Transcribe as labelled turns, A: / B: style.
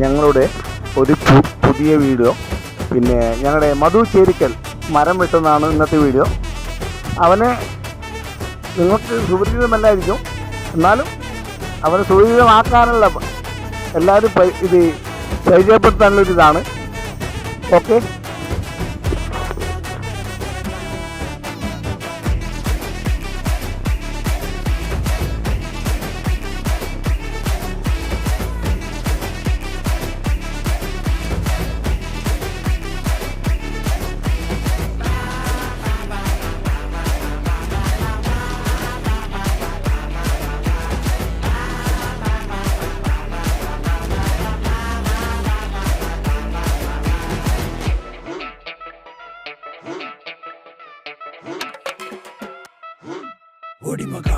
A: ഞങ്ങളുടെ ഒരു പുതിയ വീഡിയോ. പിന്നെ ഞങ്ങളുടെ മധു ചേരിക്കൽ മരം വെട്ടുന്നതാണ് ഇന്നത്തെ വീഡിയോ. അവനെ നിങ്ങൾക്ക് സുപരിചിതമല്ലായിരിക്കും. എന്നാലും അവനെ സുപരിചിതമാക്കാനുള്ള എല്ലാവരും ഇത് പരിചയപ്പെടുത്താനുള്ളൊരിതാണ്. ഓക്കെ? கொடிமகா